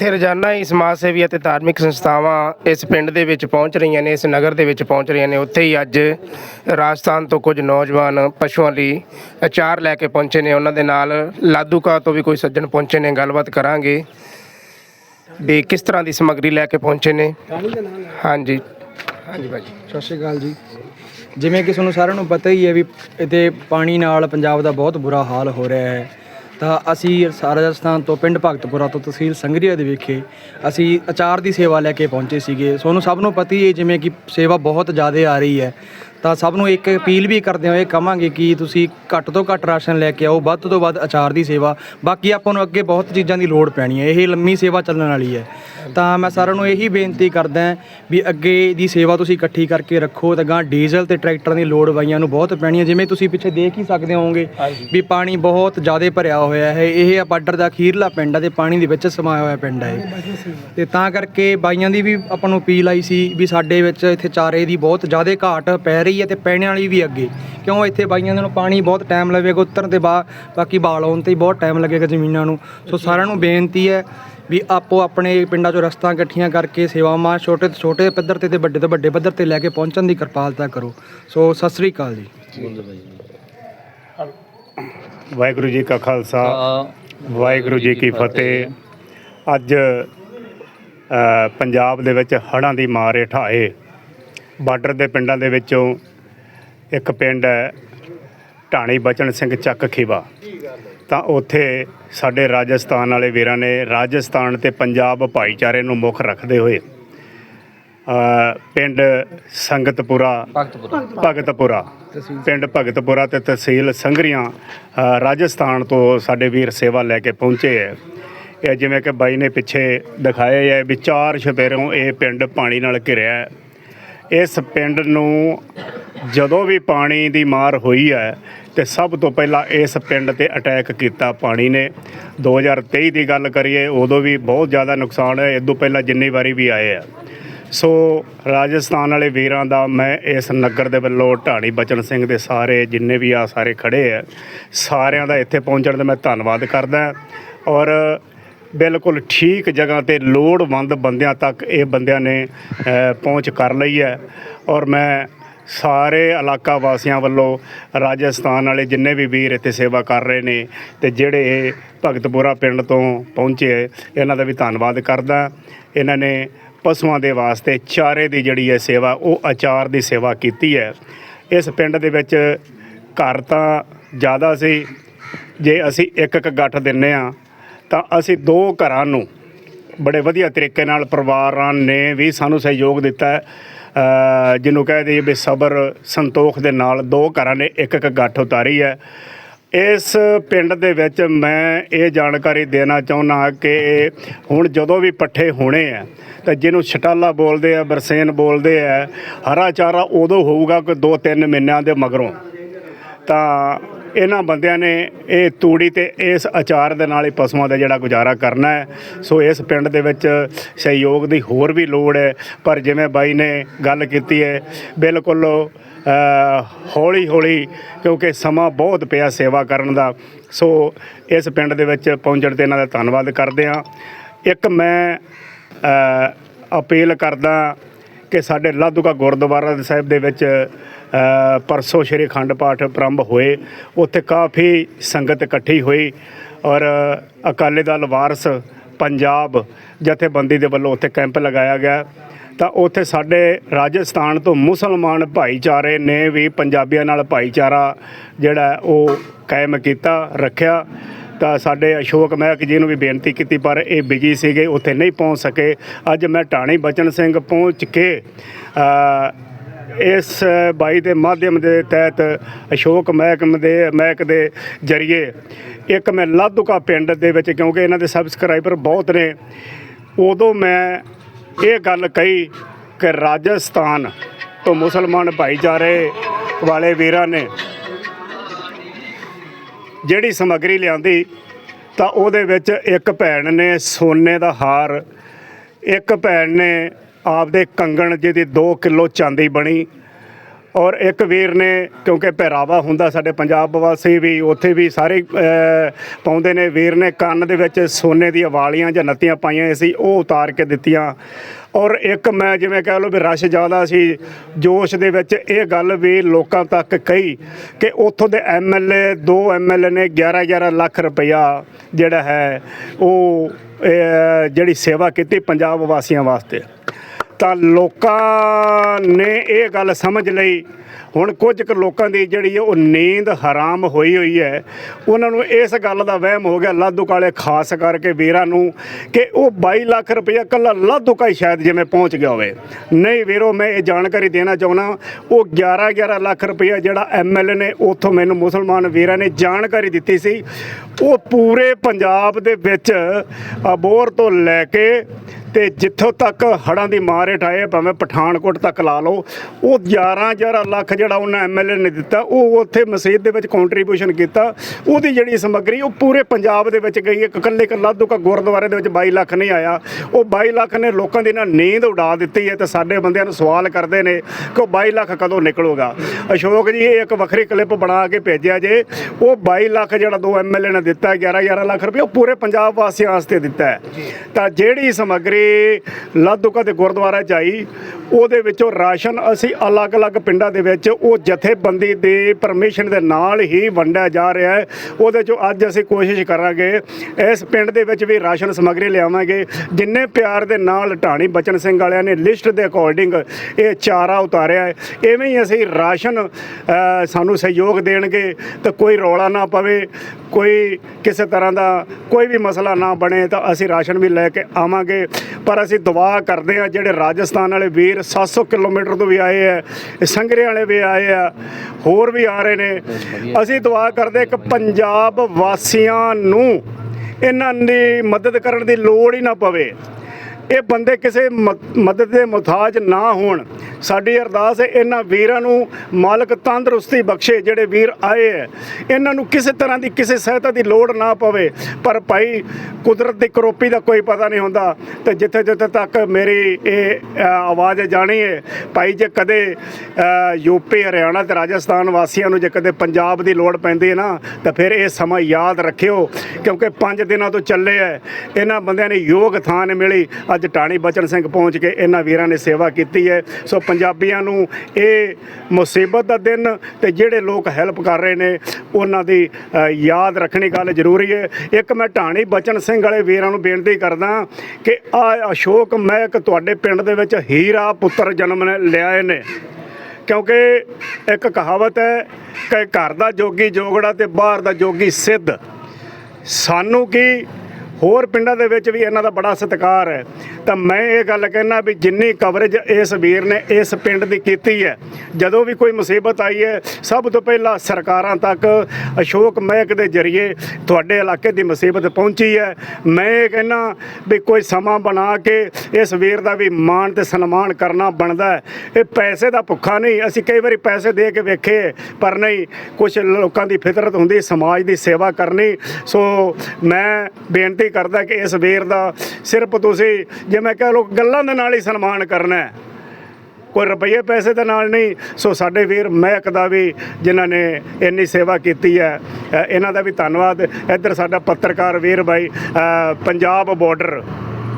ਇੱਥੇ ਰੋਜ਼ਾਨਾ ਹੀ ਸਮਾਜ ਸੇਵੀ ਅਤੇ ਧਾਰਮਿਕ ਸੰਸਥਾਵਾਂ ਇਸ ਪਿੰਡ ਦੇ ਵਿੱਚ ਪਹੁੰਚ ਰਹੀਆਂ ਨੇ, ਇਸ ਨਗਰ ਦੇ ਵਿੱਚ ਪਹੁੰਚ ਰਹੀਆਂ ਨੇ। ਉੱਥੇ ਹੀ ਅੱਜ ਰਾਜਸਥਾਨ ਤੋਂ ਕੁਝ ਨੌਜਵਾਨ ਪਸ਼ੂਆਂ ਲਈ ਅਚਾਰ ਲੈ ਕੇ ਪਹੁੰਚੇ ਨੇ। ਉਹਨਾਂ ਦੇ ਨਾਲ ਲਾਦੂਕਾ ਤੋਂ ਵੀ ਕੋਈ ਸੱਜਣ ਪਹੁੰਚੇ ਨੇ, ਗੱਲਬਾਤ ਕਰਾਂਗੇ ਵੀ ਕਿਸ ਤਰ੍ਹਾਂ ਦੀ ਸਮੱਗਰੀ ਲੈ ਕੇ ਪਹੁੰਚੇ ਨੇ। ਹਾਂਜੀ ਹਾਂਜੀ ਭਾਜੀ ਸਤਿ ਸ਼੍ਰੀ ਅਕਾਲ ਜੀ। ਜਿਵੇਂ ਕਿ ਤੁਹਾਨੂੰ ਸਾਰਿਆਂ ਨੂੰ ਪਤਾ ਹੀ ਹੈ ਵੀ ਇੱਥੇ ਪਾਣੀ ਨਾਲ ਪੰਜਾਬ ਦਾ ਬਹੁਤ ਬੁਰਾ ਹਾਲ ਹੋ ਰਿਹਾ ਹੈ। ਤਾਂ ਅਸੀਂ ਰਾਜਸਥਾਨ ਤੋਂ ਪਿੰਡ ਭਗਤਪੁਰਾ ਤੋਂ ਤਹਿਸੀਲ ਸੰਗਰੀਆ ਦੇ ਵਿਖੇ ਅਸੀਂ ਅਚਾਰ ਦੀ ਸੇਵਾ ਲੈ ਕੇ ਪਹੁੰਚੇ ਸੀਗੇ। ਤੁਹਾਨੂੰ ਸਭ ਨੂੰ ਪਤਾ ਹੀ ਹੈ ਜਿਵੇਂ ਕਿ ਸੇਵਾ ਬਹੁਤ ਜ਼ਿਆਦਾ ਆ ਰਹੀ ਹੈ। ਤਾਂ ਸਭ ਨੂੰ ਇੱਕ ਅਪੀਲ ਵੀ ਕਰਦੇ ਹੋਏ ਕਹਾਂਗੇ ਕਿ ਤੁਸੀਂ ਘੱਟ ਤੋਂ ਘੱਟ ਰਾਸ਼ਨ ਲੈ ਕੇ ਆਓ ਵੱਧ ਤੋਂ ਵੱਧ ਅਚਾਰ ਦੀ ਸੇਵਾ। ਬਾਕੀ ਆਪਾਂ ਨੂੰ ਅੱਗੇ ਬਹੁਤ ਚੀਜ਼ਾਂ ਦੀ ਲੋੜ ਪੈਣੀ ਹੈ ਇਹ ਲੰਮੀ ਸੇਵਾ ਚੱਲਣ ਵਾਲੀ ਹੈ। ਤਾਂ ਮੈਂ ਸਾਰਿਆਂ ਨੂੰ ਇਹੀ ਬੇਨਤੀ ਕਰਦਾ ਹਾਂ ਵੀ ਅੱਗੇ ਦੀ ਸੇਵਾ ਤੁਸੀਂ ਇਕੱਠੀ ਕਰਕੇ ਰੱਖੋ ਤਾਂ ਗਾਂ ਡੀਜ਼ਲ ਤੇ ਟਰੈਕਟਰਾਂ ਦੀ ਲੋੜ ਬਾਈਆਂ ਨੂੰ ਬਹੁਤ ਪੈਣੀ ਹੈ ਜਿਵੇਂ ਤੁਸੀਂ ਪਿੱਛੇ ਦੇਖ ਹੀ ਸਕਦੇ ਹੋਵੋਗੇ ਵੀ ਪਾਣੀ ਬਹੁਤ ਜ਼ਿਆਦਾ ਭਰਿਆ ਹੋਇਆ ਹੈ ਇਹ ਆ ਬਾਰਡਰ ਦਾ ਅਖੀਰਲਾ ਪਿੰਡ ਹੈ ਤੇ ਪਾਣੀ ਦੇ ਵਿੱਚ ਸਮਾਇਆ ਹੋਇਆ ਪਿੰਡ ਹੈ। ਤੇ ਤਾਂ ਕਰਕੇ ਬਾਈਆਂ ਦੀ ਵੀ ਆਪਾਂ ਨੂੰ ਅਪੀਲ ਆਈ ਸੀ ਵੀ ਸਾਡੇ ਵਿੱਚ ਇੱਥੇ ਚਾਰੇ ਦੀ ਬਹੁਤ ਜ਼ਿਆਦਾ ਘਾਟ ਪੈ ਰਹੀ ਹੈ ਤੇ ਪੈਣ ਵਾਲੀ ਵੀ ਅੱਗੇ। ਕਿਉਂ ਇੱਥੇ ਬਾਈਆਂ ਨੂੰ ਪਾਣੀ ਬਹੁਤ ਟਾਈਮ ਲਵੇਗਾ ਉਤਰਨ ਤੇ ਬਾ, ਬਾਕੀ ਬਾਲ ਆਉਣ ਤੇ ਬਹੁਤ ਟਾਈਮ ਲੱਗੇਗਾ ਜ਼ਮੀਨਾਂ ਨੂੰ। ਸੋ ਸਾਰਿਆਂ ਨੂੰ ਬੇਨਤੀ ਹੈ ਵੀ ਆਪੋ ਆਪਣੇ ਪਿੰਡਾਂ 'ਚੋਂ ਰਸਤਾ ਇਕੱਠੀਆਂ ਕਰਕੇ ਸੇਵਾਵਾਂ ਛੋਟੇ ਤੋਂ ਛੋਟੇ ਪੱਧਰ ਤੇ ਤੇ ਵੱਡੇ ਤੋਂ ਵੱਡੇ ਪੱਧਰ ਤੇ ਲੈ ਕੇ ਪਹੁੰਚਣ ਦੀ ਕਿਰਪਾਲਤਾ ਕਰੋ। ਸੋ ਸਤਿ ਸ੍ਰੀ ਅਕਾਲ ਜੀ। ਵਾਹਿਗੁਰੂ ਜੀ ਕਾ ਖਾਲਸਾ, ਵਾਹਿਗੁਰੂ ਜੀ ਕੀ ਫਤਿਹ। ਅੱਜ ਪੰਜਾਬ ਦੇ ਵਿੱਚ ਹੜ੍ਹਾਂ ਦੀ ਮਾਰ ਹੇਠ ਆਏ ਬਾਰਡਰ ਦੇ ਪਿੰਡਾਂ ਦੇ ਵਿੱਚੋਂ ਇੱਕ ਪਿੰਡ ਹੈ ਢਾਣੀ ਬਚਨ ਸਿੰਘ ਚੱਕ ਖੀਵਾ। ਤਾਂ ਉੱਥੇ ਸਾਡੇ ਰਾਜਸਥਾਨ ਵਾਲੇ ਵੀਰਾਂ ਨੇ ਰਾਜਸਥਾਨ ਤੇ ਪੰਜਾਬ ਭਾਈਚਾਰੇ ਨੂੰ ਮੁੱਖ ਰੱਖਦੇ ਹੋਏ ਪਿੰਡ ਸੰਗਤਪੁਰਾ ਭਗਤਪੁਰਾ। ਪਿੰਡ ਭਗਤਪੁਰਾ ਤੇ ਤਹਿਸੀਲ ਸੰਗਰੀਆਂ ਰਾਜਸਥਾਨ ਤੋਂ ਸਾਡੇ ਵੀਰ ਸੇਵਾ ਲੈ ਕੇ ਪਹੁੰਚੇ ਹੈ। ਇਹ ਜਿਵੇਂ ਕਿ ਬਾਈ ਨੇ ਪਿੱਛੇ ਦਿਖਾਏ ਹੈ ਵੀ ਚਾਰ ਛਪੇਰੋਂ ਇਹ ਪਿੰਡ ਪਾਣੀ ਨਾਲ ਘਿਰਿਆ ਹੈ। ਇਸ ਪਿੰਡ ਨੂੰ ਜਦੋਂ ਵੀ ਪਾਣੀ ਦੀ ਮਾਰ ਹੋਈ ਹੈ ਤੇ ਸਭ ਤੋਂ ਪਹਿਲਾਂ ਇਸ ਪਿੰਡ ਤੇ ਅਟੈਕ ਕੀਤਾ ਪਾਣੀ ਨੇ। 2023 ਦੀ ਗੱਲ ਕਰੀਏ, ਉਦੋਂ ਵੀ ਬਹੁਤ ਜ਼ਿਆਦਾ ਨੁਕਸਾਨ ਹੈ ਤੋਂ ਪਹਿਲਾਂ ਜਿੰਨੀ ਵਾਰੀ ਵੀ ਆਏ ਆ। ਸੋ ਰਾਜਸਥਾਨ ਵਾਲੇ ਵੀਰਾਂ ਦਾ ਮੈਂ ਇਸ ਨਗਰ ਦੇ ਵੱਲੋਂ ਢਾਣੀ ਬਚਨ ਸਿੰਘ ਦੇ ਸਾਰੇ ਜਿੰਨੇ ਵੀ ਆ, ਸਾਰੇ ਖੜੇ ਆ, ਸਾਰਿਆਂ ਦਾ ਇੱਥੇ ਪਹੁੰਚਣ ਦਾ ਮੈਂ ਧੰਨਵਾਦ ਕਰਦਾ। ਔਰ ਬਿਲਕੁਲ ਠੀਕ ਜਗ੍ਹਾ ਤੇ ਲੋੜਵੰਦ ਬੰਦਿਆਂ ਤੱਕ ਇਹ ਬੰਦਿਆਂ ਨੇ ਪਹੁੰਚ ਕਰ ਲਈ ਹੈ। ਔਰ ਮੈਂ ਸਾਰੇ ਇਲਾਕਾ ਵਾਸੀਆਂ ਵੱਲੋਂ ਰਾਜਸਥਾਨ ਵਾਲੇ ਜਿੰਨੇ ਵੀ ਵੀਰ ਇੱਥੇ ਸੇਵਾ ਕਰ ਰਹੇ ਨੇ ਤੇ ਜਿਹੜੇ ਇਹ ਭਗਤਪੁਰਾ ਪਿੰਡ ਤੋਂ ਪਹੁੰਚੇ, ਇਹਨਾਂ ਦਾ ਵੀ ਧੰਨਵਾਦ ਕਰਦਾ। ਇਹਨਾਂ ਨੇ ਪਸ਼ੂਆਂ ਦੇ ਵਾਸਤੇ ਚਾਰੇ ਦੀ ਜਿਹੜੀ ਹੈ ਸੇਵਾ, ਉਹ ਅਚਾਰ ਦੀ ਸੇਵਾ ਕੀਤੀ ਹੈ। ਇਸ ਪਿੰਡ ਦੇ ਵਿੱਚ ਘਰ ਤਾਂ ਜ਼ਿਆਦਾ ਸੀ, ਜੇ ਅਸੀਂ ਇੱਕ ਇੱਕ ਗੱਠ ਦਿੰਨੇ ਆ ਤਾਂ ਅਸੀਂ ਦੋ ਘਰਾਂ ਨੂੰ ਬੜੇ ਵਧੀਆ ਤਰੀਕੇ ਨਾਲ ਪਰਿਵਾਰਾਂ ਨੇ ਵੀ ਸਾਨੂੰ ਸਹਿਯੋਗ ਦਿੱਤਾ ਜਿਹਨੂੰ ਕਹਿ ਦਈਏ ਵੀ ਸਬਰ, ਸੰਤੋਖ ਦੇ ਨਾਲ ਦੋ ਘਰਾਂ ਨੇ ਇੱਕ ਇੱਕ ਗੱਠ ਉਤਾਰੀ ਹੈ। ਇਸ ਪਿੰਡ ਦੇ ਵਿੱਚ ਮੈਂ ਇਹ ਜਾਣਕਾਰੀ ਦੇਣਾ ਚਾਹੁੰਦਾ ਕਿ ਹੁਣ ਜਦੋਂ ਵੀ ਪੱਠੇ ਹੋਣੇ ਆ, ਤਾਂ ਜਿਹਨੂੰ ਛਟਾਲਾ ਬੋਲਦੇ ਆ, ਬਰਸੇਨ ਬੋਲਦੇ ਆ, ਹਰਾ ਚਾਰਾ ਉਦੋਂ ਹੋਊਗਾ ਕਿ 2-3 ਮਹੀਨਿਆਂ ਦੇ ਮਗਰੋਂ। ਤਾਂ ਇਹਨਾਂ ਬੰਦਿਆਂ ਨੇ ਇਹ ਤੂੜੀ ਤੇ ਇਸ ਅਚਾਰ ਦੇ ਨਾਲ ਹੀ ਪਸ਼ੂਆਂ ਦਾ ਜਿਹੜਾ ਗੁਜ਼ਾਰਾ ਕਰਨਾ ਹੈ। ਸੋ ਇਸ ਪਿੰਡ ਦੇ ਵਿੱਚ ਸਹਿਯੋਗ ਦੀ ਹੋਰ ਵੀ ਲੋੜ ਹੈ। ਪਰ ਜਿਵੇਂ ਬਾਈ ਨੇ ਗੱਲ ਕੀਤੀ ਹੈ, ਬਿਲਕੁਲ ਹੌਲੀ ਹੌਲੀ ਕਿਉਂਕਿ ਸਮਾਂ ਬਹੁਤ ਪਿਆ ਸੇਵਾ ਕਰਨ ਦਾ। ਸੋ ਇਸ ਪਿੰਡ ਦੇ ਵਿੱਚ ਪਹੁੰਚਣ ਤੇ ਇਹਨਾਂ ਦਾ ਧੰਨਵਾਦ ਕਰਦੇ ਹਾਂ। ਇੱਕ ਮੈਂ ਅਪੀਲ ਕਰਦਾ ਕਿ ਸਾਡੇ ਲਾਧੂਕਾ ਗੁਰਦੁਆਰਾ ਸਾਹਿਬ ਦੇ ਵਿੱਚ ਅ, ਪਰਸੋਂ ਸ਼੍ਰੀ ਅਖੰਡ ਪਾਠ ਪ੍ਰਾਰੰਭ ਹੋਏ। ਉੱਥੇ ਕਾਫੀ ਸੰਗਤ ਇਕੱਠੀ ਹੋਈ ਔਰ ਅਕਾਲੀ ਦਲ ਵਾਰਸ ਪੰਜਾਬ ਜਥੇਬੰਦੀ ਦੇ ਵੱਲੋਂ ਉੱਥੇ ਕੈਂਪ ਲਗਾਇਆ ਗਿਆ। ਤਾਂ ਉੱਥੇ ਸਾਡੇ ਰਾਜਸਥਾਨ ਤੋਂ ਮੁਸਲਮਾਨ ਭਾਈਚਾਰੇ ਨੇ ਵੀ ਪੰਜਾਬੀਆਂ ਨਾਲ ਭਾਈਚਾਰਾ ਜਿਹੜਾ ਉਹ ਕਾਇਮ ਕੀਤਾ ਰੱਖਿਆ। ਤਾਂ ਸਾਡੇ ਅਸ਼ੋਕ ਮਹਿਕ ਜੀ ਨੂੰ ਵੀ ਬੇਨਤੀ ਕੀਤੀ, ਪਰ ਇਹ ਬਿਜ਼ੀ ਸੀਗੇ, ਉੱਥੇ ਨਹੀਂ ਪਹੁੰਚ ਸਕੇ। ਅੱਜ ਮੈਂ ਟਾਣੀ ਬਚਨ ਸਿੰਘ ਪਹੁੰਚ ਕੇ ਇਸ ਬਾਈ ਦੇ ਮਾਧਿਅਮ ਦੇ ਤਹਿਤ ਅਸ਼ੋਕ ਮਹਿਕਮ ਦੇ, ਮਹਿਕ ਦੇ ਜਰੀਏ ਇੱਕ ਮੈਂ ਲਾਧੂਕਾ ਪਿੰਡ ਦੇ ਵਿੱਚ, ਕਿਉਂਕਿ ਇਹਨਾਂ ਦੇ ਸਬਸਕ੍ਰਾਈਬਰ ਬਹੁਤ ਨੇ, ਉਦੋਂ ਮੈਂ ਇਹ ਗੱਲ ਕਹੀ ਕਿ ਰਾਜਸਥਾਨ ਤੋਂ ਮੁਸਲਮਾਨ ਭਾਈਚਾਰੇ ਵਾਲੇ ਵੀਰਾਂ ਨੇ ਜਿਹੜੀ ਸਮੱਗਰੀ ਲਿਆਂਦੀ, ਤਾਂ ਉਹਦੇ ਵਿੱਚ ਇੱਕ ਭੈਣ ਨੇ ਸੋਨੇ ਦਾ ਹਾਰ, ਇੱਕ ਭੈਣ ਨੇ ਆਪਦੇ ਕੰਗਣ ਜਿਹਦੀ 2 ਕਿਲੋ ਚਾਂਦੀ ਬਣੀ ਔਰ ਇੱਕ ਵੀਰ ਨੇ, ਕਿਉਂਕਿ ਪਹਿਰਾਵਾ ਹੁੰਦਾ ਸਾਡੇ ਪੰਜਾਬ ਵਾਸੀ ਵੀ, ਉੱਥੇ ਵੀ ਸਾਰੇ ਪਾਉਂਦੇ ਨੇ। ਵੀਰ ਨੇ ਕੰਨ ਦੇ ਵਿੱਚ ਸੋਨੇ ਦੀਆਂ ਵਾਲੀਆਂ ਜਾਂ ਨੱਤੀਆਂ ਪਾਈਆਂ ਸੀ, ਉਹ ਉਤਾਰ ਕੇ ਦਿੱਤੀਆਂ। ਔਰ ਇੱਕ ਮੈਂ ਜਿਵੇਂ ਕਹਿ ਲਓ ਵੀ ਰਸ਼ ਜ਼ਿਆਦਾ ਸੀ, ਜੋਸ਼ ਦੇ ਵਿੱਚ ਇਹ ਗੱਲ ਵੀ ਲੋਕਾਂ ਤੱਕ ਕਹੀ ਕਿ ਉੱਥੋਂ ਦੇ ਐਮਐਲਏ ਦੋ ਐਮਐਲਏ ਨੇ 11 11 ਲੱਖ ਰੁਪਇਆ ਜਿਹੜਾ ਹੈ, ਉਹ ਜਿਹੜੀ ਸੇਵਾ ਕੀਤੀ ਪੰਜਾਬ ਵਾਸੀਆਂ ਵਾਸਤੇ। ਤਾਂ ਲੋਕਾਂ ਨੇ ਇਹ ਗੱਲ ਸਮਝ ਲਈ। ਹੁਣ ਕੁਝ ਕੁ ਲੋਕਾਂ ਦੀ ਜਿਹੜੀ ਉਹ ਨੀਂਦ ਹਰਾਮ ਹੋਈ ਹੋਈ ਹੈ। ਉਹਨਾਂ ਨੂੰ ਇਸ ਗੱਲ ਦਾ ਵਹਿਮ ਹੋ ਗਿਆ ਲਾਧੂ ਕਾਲੇ, ਖਾਸ ਕਰਕੇ ਵੀਰਾਂ ਨੂੰ ਕਿ ਉਹ 22 ਲੱਖ ਰੁਪਇਆ ਕੱਲਾ ਲਾਧੂ ਕਾ ਸ਼ਾਇਦ ਜਿਵੇਂ ਪਹੁੰਚ ਗਿਆ ਹੋਵੇ। ਨਹੀਂ ਵੀਰੋ, ਮੈਂ ਇਹ ਜਾਣਕਾਰੀ ਦੇਣਾ ਚਾਹੁੰਦਾ, ਉਹ 11 11 ਲੱਖ ਰੁਪਇਆ ਜਿਹੜਾ ਐਮਐਲਏ ਨੇ, ਉਥੋਂ ਮੈਨੂੰ ਮੁਸਲਮਾਨ ਵੀਰਾਂ ਨੇ ਜਾਣਕਾਰੀ ਦਿੱਤੀ ਸੀ। ਉਹ ਪੂਰੇ ਪੰਜਾਬ ਦੇ ਵਿੱਚ ਅਬੋਰ ਤੋਂ ਲੈ ਕੇ ਤੇ ਜਿੱਥੋਂ ਤੱਕ ਹੜਾਂ ਦੀ ਮਾਰ ਹਟਾਏ ਭਾਵੇਂ ਪਠਾਨਕੋਟ ਤੱਕ ਲਾ ਲਓ, ਉਹ 11 11 ਲੱਖ ਜਿਹੜਾ ਉਹਨਾਂ ਐਮਐਲਏ ਨੇ ਦਿੱਤਾ, ਉਹ ਉੱਥੇ ਮਸਜਿਦ ਦੇ ਵਿੱਚ ਕੰਟਰੀਬਿਊਸ਼ਨ ਕੀਤਾ। ਉਹਦੀ ਜਿਹੜੀ ਸਮੱਗਰੀ, ਉਹ ਪੂਰੇ ਪੰਜਾਬ ਦੇ ਵਿੱਚ ਗਈ, ਇੱਕ ਇਕੱਲੇ ਇਕੱਲਾ ਦੁਕਾ ਗੁਰਦੁਆਰੇ ਦੇ ਵਿੱਚ 22 ਲੱਖ ਨਹੀਂ ਆਇਆ। ਉਹ 22 ਲੱਖ ਨੇ ਲੋਕਾਂ ਦੀ ਨਾ ਨੀਂਦ ਉਡਾ ਦਿੱਤੀ ਹੈ ਤੇ ਸਾਡੇ ਬੰਦਿਆਂ ਨੂੰ ਸਵਾਲ ਕਰਦੇ ਨੇ ਕਿ ਉਹ 22 ਲੱਖ ਕਦੋਂ ਨਿਕਲੂਗਾ। ਅਸ਼ੋਕ ਜੀ, ਇਹ ਇੱਕ ਵੱਖਰੀ ਕਲਿੱਪ ਬਣਾ ਕੇ ਭੇਜਿਆ ਜੇ। ਉਹ 22 ਲੱਖ ਜਿਹੜਾ ਦੋ ਐਮਐਲਏ ਨੇ ਦਿੱਤਾ 11 11 ਲੱਖ ਰੁਪਏ, ਉਹ ਪੂਰੇ ਪੰਜਾਬ ਵਾਸੀਆਂ ਵਾਸਤੇ ਦਿੱਤਾ ਹੈ। ਤਾਂ ਜਿਹੜੀ ਸਮੱਗਰੀ ਲਾਧੂਕਾ ਦੇ ਗੁਰਦੁਆਰਾ ਚ ਆਈ। ਉਹਦੇ ਵਿੱਚੋਂ ਰਾਸ਼ਨ ਅਸੀਂ ਅਲੱਗ-ਅਲੱਗ ਪਿੰਡਾਂ ਦੇ ਵਿੱਚ ਉਹ ਜਥੇਬੰਦੀ ਦੇ ਪਰਮਿਸ਼ਨ ਦੇ ਨਾਲ ਹੀ ਵੰਡਿਆ ਜਾ ਰਿਹਾ ਹੈ। ਉਹਦੇ ਚੋਂ ਅੱਜ ਅਸੀਂ ਕੋਸ਼ਿਸ਼ ਕਰਾਂਗੇ ਇਸ ਪਿੰਡ ਦੇ ਵਿੱਚ ਵੀ ਰਾਸ਼ਨ ਸਮੱਗਰੀ ਲਿਆਵਾਂਗੇ। ਜਿੰਨੇ ਪਿਆਰ ਦੇ ਨਾਲ ਢਾਣੀ ਬਚਨ ਸਿੰਘ ਵਾਲਿਆਂ ਨੇ ਲਿਸਟ ਦੇ ਅਕੋਰਡਿੰਗ ਇਹ ਚਾਰਾ ਉਤਾਰਿਆ ਹੈ। ਐਵੇਂ ਹੀ ਅਸੀਂ ਰਾਸ਼ਨ ਸਾਨੂੰ ਸਹਿਯੋਗ ਦੇਣਗੇ ਤਾਂ ਕੋਈ ਰੌਲਾ ਨਾ ਪਵੇ, ਕੋਈ ਕਿਸੇ ਤਰ੍ਹਾਂ ਦਾ ਕੋਈ ਵੀ ਮਸਲਾ ਨਾ ਬਣੇ ਤਾਂ ਅਸੀਂ ਰਾਸ਼ਨ ਵੀ ਲੈ ਕੇ ਆਵਾਂਗੇ। ਪਰ ਅਸੀਂ ਦੁਆ ਕਰਦੇ ਹਾਂ, ਜਿਹੜੇ ਰਾਜਸਥਾਨ ਵਾਲੇ ਵੀਰ 700 ਕਿਲੋਮੀਟਰ ਤੋਂ ਵੀ ਆਏ ਆ ਸੰਗਰੇ ਵਾਲੇ ਵੀ ਆਏ ਆ, ਹੋਰ ਵੀ ਆ ਰਹੇ ਨੇ। ਅਸੀਂ ਦੁਆ ਕਰਦੇ ਕਿ ਪੰਜਾਬ ਵਾਸੀਆਂ ਨੂੰ ਇਹਨਾਂ ਦੀ ਮਦਦ ਕਰਨ ਦੀ ਲੋੜ ਹੀ ਨਾ ਪਵੇ। ਇਹ ਬੰਦੇ ਕਿਸੇ ਮ- ਮਦਦ ਦੇ ਮੁਤਾਜ ਨਾ ਹੋਣ। ਸਾਡੀ ਅਰਦਾਸ ਹੈ ਇਹਨਾਂ ਵੀਰਾਂ ਨੂੰ ਮਾਲਕ ਤੰਦਰੁਸਤੀ ਬਖਸ਼ੇ ਜਿਹੜੇ ਵੀਰ ਆਏ ਹੈ। ਇਹਨਾਂ ਨੂੰ ਕਿਸੇ ਤਰ੍ਹਾਂ ਦੀ ਕਿਸੇ ਸਹਾਇਤਾ ਦੀ ਲੋੜ ਨਾ ਪਵੇ। ਪਰ ਭਾਈ ਕੁਦਰਤ ਦੀ ਕਰੋਪੀ ਦਾ ਕੋਈ ਪਤਾ ਨਹੀਂ ਹੁੰਦਾ। ਤੇ ਜਿੱਥੇ ਜਿੱਥੇ ਤੱਕ ਮੇਰੀ ਇਹ ਆਵਾਜ਼ ਜਾਣੀ ਹੈ ਭਾਈ ਜੇ ਕਦੇ ਅ, ਯੂਪੀ ਹਰਿਆਣਾ ਤੇ ਰਾਜਸਥਾਨ ਵਾਸੀਆਂ ਨੂੰ ਜੇ ਕਦੇ ਪੰਜਾਬ ਦੀ ਲੋੜ ਪੈਂਦੀ ਹੈ ਨਾ ਤਾਂ ਫਿਰ ਇਹ ਸਮਾਂ ਯਾਦ ਰੱਖਿਓ। ਕਿਉਂਕਿ 5 ਦਿਨਾਂ ਤੋਂ ਚੱਲੇ ਹੈ। ਇਹਨਾਂ ਬੰਦਿਆਂ ਨੇ ਯੋਗ ਥਾਨ ਮਿਲੀ। ਅੱਜ ਟਾਣੀ ਬਚਨ ਸਿੰਘ ਪਹੁੰਚ ਕੇ ਇਹਨਾਂ ਵੀਰਾਂ ਨੇ ਸੇਵਾ ਕੀਤੀ ਹੈ। ਸੋ ਪੰਜਾਬੀਆਂ ਨੂੰ ਇਹ ਮੁਸੀਬਤ ਦਾ ਦਿਨ ਤੇ ਜਿਹੜੇ ਲੋਕ ਹੈਲਪ ਕਰ ਰਹੇ ਨੇ, ਉਹਨਾਂ ਦੀ ਯਾਦ ਰੱਖਣੀ ਗੱਲ ਜ਼ਰੂਰੀ ਹੈ। ਇੱਕ ਮੈਂ ਢਾਣੀ ਬਚਨ ਸਿੰਘ ਵਾਲੇ ਵੀਰਾਂ ਨੂੰ ਬੇਨਤੀ ਕਰਦਾ ਕਿ ਆ ਅਸ਼ੋਕ ਮਹਿਕ ਤੁਹਾਡੇ ਪਿੰਡ ਦੇ ਵਿੱਚ ਹੀਰਾ ਪੁੱਤਰ ਜਨਮ ਨੇ ਲਿਆਏ ਨੇ। ਕਿਉਂਕਿ ਇੱਕ ਕਹਾਵਤ ਹੈ ਕਿ ਘਰ ਦਾ ਜੋਗੀ ਜੋਗੜਾ ਤੇ ਬਾਹਰ ਦਾ ਜੋਗੀ ਸਿੱਧ। ਸਾਨੂੰ ਕੀ ਹੋਰ ਪਿੰਡਾਂ ਦੇ ਵਿੱਚ ਵੀ ਇਹਨਾਂ ਦਾ ਬੜਾ ਸਤਿਕਾਰ ਹੈ। ਤਾਂ ਮੈਂ ਇਹ ਗੱਲ ਕਹਿਣਾ ਵੀ ਜਿੰਨੀ ਕਵਰੇਜ ਇਸ ਵੀਰ ਨੇ ਇਸ ਪਿੰਡ ਦੀ ਕੀਤੀ ਹੈ, ਜਦੋਂ ਵੀ ਕੋਈ ਮੁਸੀਬਤ ਆਈ ਹੈ, ਸਭ ਤੋਂ ਪਹਿਲਾਂ ਸਰਕਾਰਾਂ ਤੱਕ ਅਸ਼ੋਕ ਮਹਿਕ ਦੇ ਜ਼ਰੀਏ ਤੁਹਾਡੇ ਇਲਾਕੇ ਦੀ ਮੁਸੀਬਤ ਪਹੁੰਚੀ ਹੈ। ਮੈਂ ਇਹ ਕਹਿਣਾ ਵੀ ਕੋਈ ਸਮਾਂ ਬਣਾ ਕੇ ਇਸ ਵੀਰ ਦਾ ਵੀ ਮਾਣ ਤੇ ਸਨਮਾਨ ਕਰਨਾ ਬਣਦਾ ਹੈ। ਇਹ ਪੈਸੇ ਦਾ ਭੁੱਖਾ ਨਹੀਂ, ਅਸੀਂ ਕਈ ਵਾਰੀ ਪੈਸੇ ਦੇ ਕੇ ਵੇਖੇ, ਪਰ ਨਹੀਂ ਕੁਝ ਲੋਕਾਂ ਦੀ ਫਿਤਰਤ ਹੁੰਦੀ, ਸਮਾਜ ਦੀ ਸੇਵਾ ਕਰਨੀ। ਸੋ ਮੈਂ ਬੇਨਤੀ ਕਰਦਾ ਕਿ ਇਸ ਵੀਰ ਦਾ ਸਿਰਫ ਤੁਸੀਂ ਜਿਵੇਂ ਕਹਿ ਲੋ ਗੱਲਾਂ ਦੇ ਨਾਲ ਹੀ ਸਨਮਾਨ ਕਰਨਾ ਹੈ। ਕੋਈ ਰੁਪਈਏ ਪੈਸੇ ਦੇ ਨਾਲ ਨਹੀਂ, ਸੋ ਸਾਡੇ ਵੀਰ ਮਹਿਕ ਦਾ ਵੀ ਜਿਨ੍ਹਾਂ ਨੇ ਇੰਨੀ ਸੇਵਾ ਕੀਤੀ ਹੈ ਇਹਨਾਂ ਦਾ ਵੀ ਧੰਨਵਾਦ। ਇੱਧਰ ਸਾਡਾ ਪੱਤਰਕਾਰ ਵੀਰ ਬਾਈ ਪੰਜਾਬ ਬਾਰਡਰ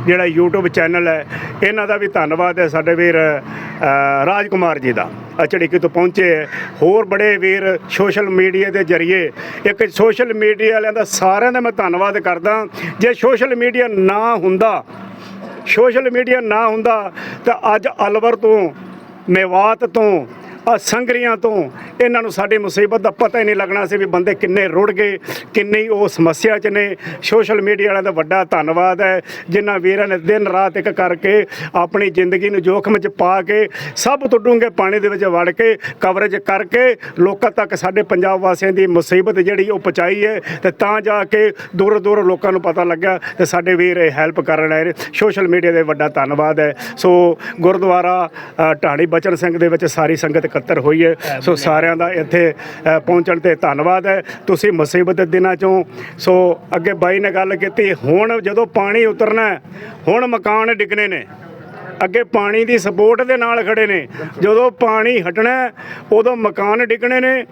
ਜਿਹੜਾ YouTube ਚੈਨਲ ਹੈ ਇਹਨਾਂ ਦਾ ਵੀ ਧੰਨਵਾਦ ਹੈ ਸਾਡੇ ਵੀਰ ਅ, ਰਾਜਕੁਮਾਰ ਜੀ ਦਾ ਅਚੜੀਕੇ ਤੋਂ ਪਹੁੰਚੇ ਹੈ। ਹੋਰ ਬੜੇ ਵੀਰ ਸੋਸ਼ਲ ਮੀਡੀਆ ਦੇ ਜ਼ਰੀਏ ਇੱਕ ਸੋਸ਼ਲ ਮੀਡੀਆ ਵਾਲਿਆਂ ਦਾ ਸਾਰਿਆਂ ਦਾ ਮੈਂ ਧੰਨਵਾਦ ਕਰਦਾ ਜੇ ਸੋਸ਼ਲ ਮੀਡੀਆ ਨਾ ਹੁੰਦਾ ਸੋਸ਼ਲ ਮੀਡੀਆ ਨਾ ਹੁੰਦਾ ਤਾਂ ਅੱਜ ਅਲਵਰ ਤੋਂ ਮੇਵਾਤ ਤੋਂ ਆ ਸੰਗਰੀਆਂ ਤੋਂ ਇਹਨਾਂ ਨੂੰ ਸਾਡੀ ਮੁਸੀਬਤ ਦਾ ਪਤਾ ਹੀ ਨਹੀਂ ਲੱਗਣਾ ਸੀ ਵੀ ਬੰਦੇ ਕਿੰਨੇ ਰੁੜ ਗਏ ਕਿੰਨੀ ਉਹ ਸਮੱਸਿਆ 'ਚ ਨੇ। ਸੋਸ਼ਲ ਮੀਡੀਆ ਵਾਲਿਆਂ ਦਾ ਵੱਡਾ ਧੰਨਵਾਦ ਹੈ ਜਿਨ੍ਹਾਂ ਵੀਰਾਂ ਨੇ ਦਿਨ ਰਾਤ ਇੱਕ ਕਰਕੇ ਆਪਣੀ ਜ਼ਿੰਦਗੀ ਨੂੰ ਜੋਖਮ 'ਚ ਪਾ ਕੇ ਸਭ ਤੋਂ ਡੂੰਘੇ ਪਾਣੀ ਦੇ ਵਿੱਚ ਵੜ ਕੇ ਕਵਰੇਜ ਕਰਕੇ ਲੋਕਾਂ ਤੱਕ ਸਾਡੇ ਪੰਜਾਬ ਵਾਸੀਆਂ ਦੀ ਮੁਸੀਬਤ ਜਿਹੜੀ ਉਹ ਪਹੁੰਚਾਈ ਹੈ ਤੇ ਤਾਂ ਜਾ ਕੇ ਦੂਰ ਦੂਰ ਲੋਕਾਂ ਨੂੰ ਪਤਾ ਲੱਗਾ ਤੇ ਸਾਡੇ ਵੀਰ ਇਹ ਹੈਲਪ ਕਰਨ ਆਏ ਸੋਸ਼ਲ ਮੀਡੀਆ ਦੇ ਵੱਡਾ ਧੰਨਵਾਦ ਹੈ। ਸੋ ਗੁਰਦੁਆਰਾ ਅ, ਢਾਣੀ ਬਚਨ ਸਿੰਘ ਦੇ ਵਿੱਚ ਸਾਰੀ ਸੰਗਤ ਇਕੱਤਰ ਹੋਈ ਹੈ। ਸੋ ਸਾਰਿਆਂ ਦਾ ਇੱਥੇ ਪਹੁੰਚਣ ਤੇ ਧੰਨਵਾਦ ਹੈ। ਤੁਸੀਂ ਮੁਸੀਬਤ ਦੇ ਦਿਨਾਂ ਚੋਂ ਸੋ ਅੱਗੇ ਬਾਈ ਨੇ ਗੱਲ ਕੀਤੀ ਹੁਣ ਜਦੋਂ ਪਾਣੀ ਉਤਰਨਾ ਹੈ, ਹੁਣ ਮਕਾਨ ਡਿੱਗਣੇ ਨੇ। ਅੱਗੇ ਪਾਣੀ ਦੀ ਸਪੋਰਟ ਦੇ ਨਾਲ ਖੜੇ ਨੇ। ਜਦੋਂ ਪਾਣੀ ਹਟਣਾ ਉਦੋਂ ਮਕਾਨ ਡਿੱਗਣੇ ਨੇ।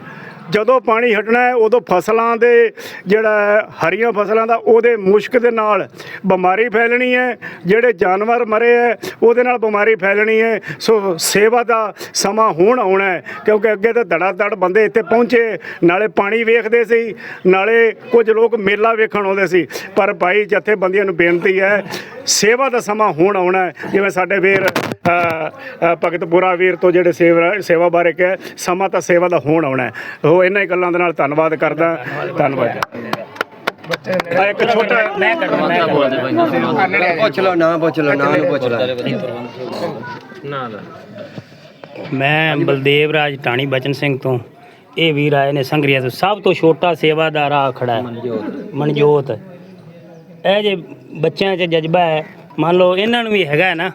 ਜਦੋਂ ਪਾਣੀ ਹਟਣਾ ਹੈ, ਉਦੋਂ ਫਸਲਾਂ ਦੇ ਜਿਹੜਾ ਹਰੀਆਂ ਫਸਲਾਂ ਦਾ, ਉਹਦੇ ਮੁਸ਼ਕ ਦੇ ਨਾਲ ਬਿਮਾਰੀ ਫੈਲਣੀ ਹੈ। ਜਿਹੜੇ ਜਾਨਵਰ ਮਰੇ ਹੈ, ਉਹਦੇ ਨਾਲ ਬਿਮਾਰੀ ਫੈਲਣੀ ਹੈ। ਸੋ ਸੇਵਾ ਦਾ ਸਮਾਂ ਹੁਣ ਆਉਣਾ ਹੈ, ਕਿਉਂਕਿ ਅੱਗੇ ਤਾਂ ਧੜਾ ਧੜ ਬੰਦੇ ਇੱਥੇ ਪਹੁੰਚੇ, ਨਾਲੇ ਪਾਣੀ ਵੇਖਦੇ ਸੀ, ਨਾਲੇ ਕੁਝ ਲੋਕ ਮੇਲਾ ਵੇਖਣ ਆਉਂਦੇ ਸੀ। ਪਰ ਭਾਈ ਜਥੇਬੰਦੀਆਂ ਨੂੰ ਬੇਨਤੀ ਹੈ, ਸੇਵਾ ਦਾ ਸਮਾਂ ਹੁਣ ਆਉਣਾ ਹੈ, ਜਿਵੇਂ ਸਾਡੇ ਵੀਰ ਭਗਤਪੁਰਾ ਵੀਰ ਤੋਂ ਜਿਹੜੇ ਸੇਵਾ ਸੇਵਾ ਬਾਰੇ ਕਿਹਾ ਸਮਾਂ ਤਾਂ ਸੇਵਾ ਦਾ ਹੁਣ ਆਉਣਾ ਹੈ। ਉਹ ਇਹਨਾਂ ਹੀ ਗੱਲਾਂ ਦੇ ਨਾਲ ਧੰਨਵਾਦ ਕਰਦਾ। ਧੰਨਵਾਦ। ਆ ਇੱਕ ਛੋਟਾ ਪੁੱਛ ਲਓ ਨਾ ਪੁੱਛ ਲਓ ਨਾ ਨੂੰ ਪੁੱਛ ਲਓ। ਮੈਂ ਬਲਦੇਵ ਰਾਜ ਟਾਣੀ ਬਚਨ ਸਿੰਘ ਤੋਂ। ਇਹ ਵੀਰ ਆਏ ਨੇ ਸੰਗਰੀਆ ਤੋਂ। ਸਭ ਤੋਂ ਛੋਟਾ ਸੇਵਾਦਾਰ ਆ ਖੜਾ ਹੈ। ਮਨਜੋਤ। ਇਹ ਜੇ ਬੱਚਿਆਂ 'ਚ ਜਜ਼ਬਾ ਹੈ ਮੰਨ ਲਓ ਇਹਨਾਂ ਨੂੰ ਵੀ ਹੈਗਾ ਹੈ ਨਾ।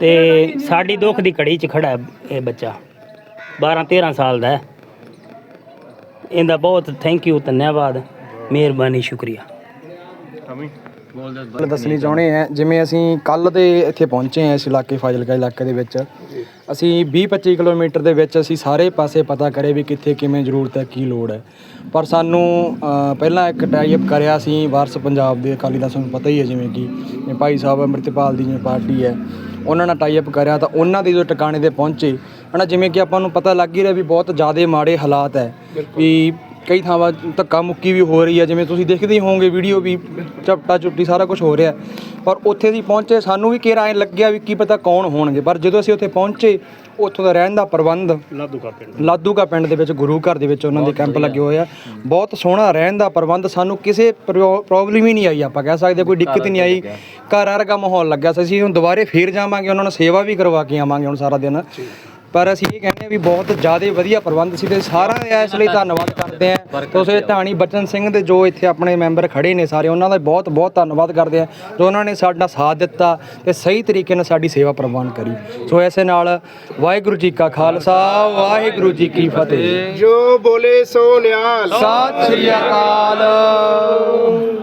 ਤੇ ਸਾਡੀ ਦੁੱਖ ਦੀ ਘੜੀ 'ਚ ਖੜਾ ਹੈ ਇਹ ਬੱਚਾ। 12 13 ਸਾਲ ਦਾ ਹੈ। ਇਹਦਾ ਬਹੁਤ ਥੈਂਕ ਯੂ ਧੰਨਵਾਦ। ਮਿਹਰਬਾਨੀ ਸ਼ੁਕਰੀਆ। ਗੱਲ ਦੱਸਣੀ ਚਾਹੁੰਦੇ ਆ, ਜਿਵੇਂ ਅਸੀਂ ਕੱਲ ਦੇ ਇੱਥੇ ਪਹੁੰਚੇ ਆ ਇਸ ਇਲਾਕੇ, ਫਾਜ਼ਿਲਕਾ ਇਲਾਕੇ ਦੇ ਵਿੱਚ, ਅਸੀਂ 20-25 ਕਿਲੋਮੀਟਰ ਦੇ ਵਿੱਚ ਅਸੀਂ ਸਾਰੇ ਪਾਸੇ ਪਤਾ ਕਰੇ ਵੀ ਕਿੱਥੇ ਕਿਵੇਂ ਜ਼ਰੂਰਤ ਹੈ, ਕੀ ਲੋੜ ਹੈ। ਪਰ ਸਾਨੂੰ ਪਹਿਲਾਂ ਇੱਕ ਟਾਈਪ ਕਰਿਆ ਸੀ ਵਾਰਸ ਪੰਜਾਬ ਦੇ, ਅਕਾਲੀ ਦਾ ਤੁਹਾਨੂੰ ਪਤਾ ਹੀ ਹੈ ਜਿਵੇਂ ਕਿ ਭਾਈ ਸਾਹਿਬ ਅੰਮ੍ਰਿਤਪਾਲ ਦੀ ਜਿਵੇਂ ਪਾਰਟੀ ਹੈ, ਉਹਨਾਂ ਨਾਲ ਟਾਈਪ ਕਰਿਆ ਤਾਂ ਉਹਨਾਂ ਦੇ ਜੋ ਟਿਕਾਣੇ ਤੇ ਪਹੁੰਚੇ, ਹਨਾ, ਜਿਵੇਂ ਕਿ ਆਪਾਂ ਨੂੰ ਪਤਾ ਲੱਗ ਹੀ ਰਿਹਾ ਵੀ ਬਹੁਤ ਜ਼ਿਆਦਾ ਮਾੜੇ ਹਾਲਾਤ ਹੈ, ਵੀ ਕਈ ਥਾਵਾਂ ਧੱਕਾ ਮੁੱਕੀ ਵੀ ਹੋ ਰਹੀ ਹੈ ਜਿਵੇਂ ਤੁਸੀਂ ਦੇਖਦੇ ਹੀ ਹੋਵੋਗੇ ਵੀਡੀਓ ਵੀ ਚਪਟਾ ਚੁੱਟੀ ਸਾਰਾ ਕੁਝ ਹੋ ਰਿਹਾ। ਪਰ ਉੱਥੇ ਅਸੀਂ ਪਹੁੰਚੇ ਸਾਨੂੰ ਵੀ ਕਿਹੜਾ ਐਂ ਲੱਗਿਆ ਵੀ ਕੀ ਪਤਾ ਕੌਣ ਹੋਣਗੇ। ਪਰ ਜਦੋਂ ਅਸੀਂ ਉੱਥੇ ਪਹੁੰਚੇ ਉੱਥੋਂ ਦਾ ਰਹਿਣ ਦਾ ਪ੍ਰਬੰਧ ਲਾਦੂਗਾ ਪਿੰਡ ਲਾਦੂਗਾ ਪਿੰਡ ਦੇ ਵਿੱਚ ਗੁਰੂ ਘਰ ਦੇ ਵਿੱਚ ਉਹਨਾਂ ਦੇ ਕੈਂਪ ਲੱਗੇ ਹੋਏ ਆ। ਬਹੁਤ ਸੋਹਣਾ ਰਹਿਣ ਦਾ ਪ੍ਰਬੰਧ ਸਾਨੂੰ ਕਿਸੇ ਪ੍ਰੋਬਲਮ ਹੀ ਨਹੀਂ ਆਈ ਆਪਾਂ ਕਹਿ ਸਕਦੇ ਕੋਈ ਦਿੱਕਤ ਨਹੀਂ ਆਈ। ਘਰ ਵਰਗਾ ਮਾਹੌਲ ਲੱਗਿਆ। ਸੀ ਅਸੀਂ ਹੁਣ ਦੁਬਾਰੇ ਫੇਰ ਜਾਵਾਂਗੇ ਉਹਨਾਂ ਨੂੰ ਸੇਵਾ ਵੀ ਕਰਵਾ ਕੇ ਆਵਾਂਗੇ ਹੁਣ ਸਾਰਾ ਦਿਨ। ਪਰ ਅਸੀਂ ਇਹ ਕਹਿੰਦੇ ਆ ਵੀ ਬਹੁਤ ਜ਼ਿਆਦਾ ਵਧੀਆ ਪ੍ਰਬੰਧ ਸੀ ਤੇ ਸਾਰਾ ਇਸ ਲਈ ਧੰਨਵਾਦ ਕਰਦੇ ਆ ਤੁਸੀਂ ਧਾਣੀ ਬਚਨ ਸਿੰਘ ਦੇ ਜੋ ਇੱਥੇ ਆਪਣੇ ਮੈਂਬਰ ਖੜੇ ਨੇ ਸਾਰੇ ਉਹਨਾਂ ਦਾ ਬਹੁਤ ਬਹੁਤ ਧੰਨਵਾਦ ਕਰਦੇ ਆ ਜੋ ਉਹਨਾਂ ਨੇ ਸਾਡਾ ਸਾਥ ਦਿੱਤਾ ਤੇ ਸਹੀ ਤਰੀਕੇ ਨਾਲ ਸਾਡੀ ਸੇਵਾ ਪ੍ਰਵਾਨ ਕਰੀ। ਸੋ ਐਸੇ ਨਾਲ ਵਾਹਿਗੁਰੂ ਜੀ ਕਾ ਖਾਲਸਾ ਵਾਹਿਗੁਰੂ ਜੀ ਕੀ ਫਤਿਹ। ਜੋ ਬੋਲੇ ਸੋ ਨਿਹਾਲ। ਸਤਿ ਸ੍ਰੀ ਅਕਾਲ।